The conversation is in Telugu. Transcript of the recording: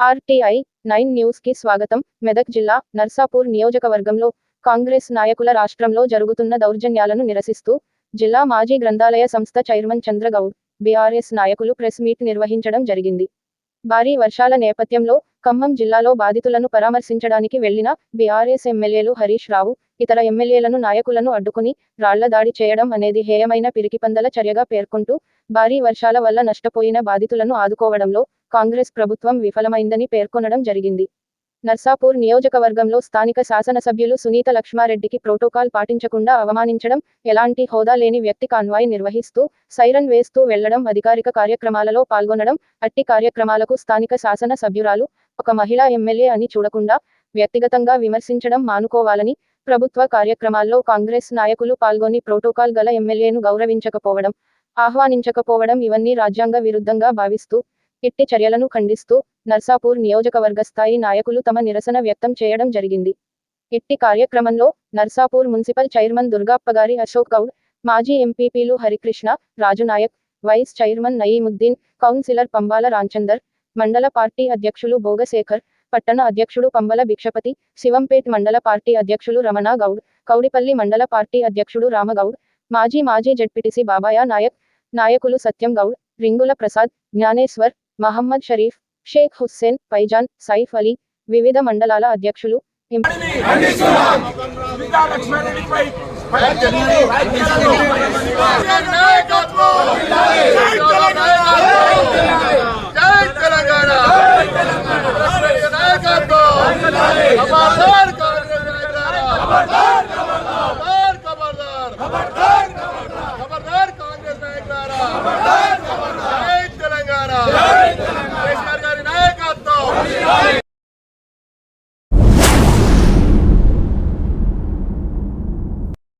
ఆర్టీఐ నైన్ న్యూస్కి స్వాగతం. మెదక్ జిల్లా నర్సాపూర్ నియోజకవర్గంలో కాంగ్రెస్ నాయకుల రాష్ట్రంలో జరుగుతున్న దౌర్జన్యాలను నిరసిస్తూ జిల్లా మాజీ గ్రంథాలయ సంస్థ చైర్మన్ చంద్రగౌడ్ బీఆర్ఎస్ నాయకులు ప్రెస్ మీట్ నిర్వహించడం జరిగింది. భారీ వర్షాల నేపథ్యంలో ఖమ్మం జిల్లాలో బాధితులను పరామర్శించడానికి వెళ్ళిన బీఆర్ఎస్ ఎమ్మెల్యేలు హరీష్ రావు ఇతర ఎమ్మెల్యేలను నాయకులను అడ్డుకుని రాళ్ళ దాడి చేయడం అనేది హేయమైన పిరికిపందల చర్యగా పేర్కొంటూ భారీ వర్షాల వల్ల నష్టపోయిన బాధితులను ఆదుకోవడంలో కాంగ్రెస్ ప్రభుత్వం విఫలమైందని పేర్కొనడం జరిగింది. నర్సాపూర్ నియోజకవర్గంలో స్థానిక శాసనసభ్యులు సునీత లక్ష్మారెడ్డికి ప్రోటోకాల్ పాటించకుండా అవమానించడం ఎలాంటి హోదా లేని వ్యక్తి కాన్వాయ్ నిర్వహిస్తూ సైరన్ వేస్తూ వెళ్ళడం అధికారిక కార్యక్రమాలలో పాల్గొనడం అట్టి కార్యక్రమాలకు స్థానిక శాసన సభ్యురాలు ఒక మహిళా ఎమ్మెల్యే అని చూడకుండా వ్యక్తిగతంగా విమర్శించడం మానుకోవాలని ప్రభుత్వ కార్యక్రమాల్లో కాంగ్రెస్ నాయకులు పాల్గొని ప్రోటోకాల్ గల ఎమ్మెల్యేను గౌరవించకపోవడం ఆహ్వానించకపోవడం ఇవన్నీ రాజ్యాంగ విరుద్ధంగా భావిస్తూ ఇట్టి చర్యలను ఖండిస్తూ నర్సాపూర్ నియోజకవర్గ స్థాయి నాయకులు తమ నిరసన వ్యక్తం చేయడం జరిగింది. ఇట్టి కార్యక్రమంలో నర్సాపూర్ మున్సిపల్ చైర్మన్ దుర్గాప్పగారి అశోక్ గౌడ్ మాజీ ఎంపీపీలు Harikrishna Rajunayak vice chairman Nayeemuddin councillor Pambala Ramchander మండల పార్టీ అధ్యక్షులు భోగశేఖర్ పట్టణ అధ్యక్షుడు పంబల భిక్షపతి శివంపేట్ మండల పార్టీ అధ్యక్షులు రమణ గౌడ్ కౌడిపల్లి మండల పార్టీ అధ్యక్షుడు రామగౌడ్ మాజీ మాజీ జడ్పీటీసీ బాబాయా నాయక్ నాయకులు సత్యం గౌడ్ రింగుల ప్రసాద్ జ్ఞానేశ్వర్ మహమ్మద్ షరీఫ్ షేక్ హుస్సేన్ పైజాన్ సైఫ్ అలీ వివిధ మండలాల అధ్యక్షులు ఖబర్దార్ కాంగ్రెస్ నాయకులారా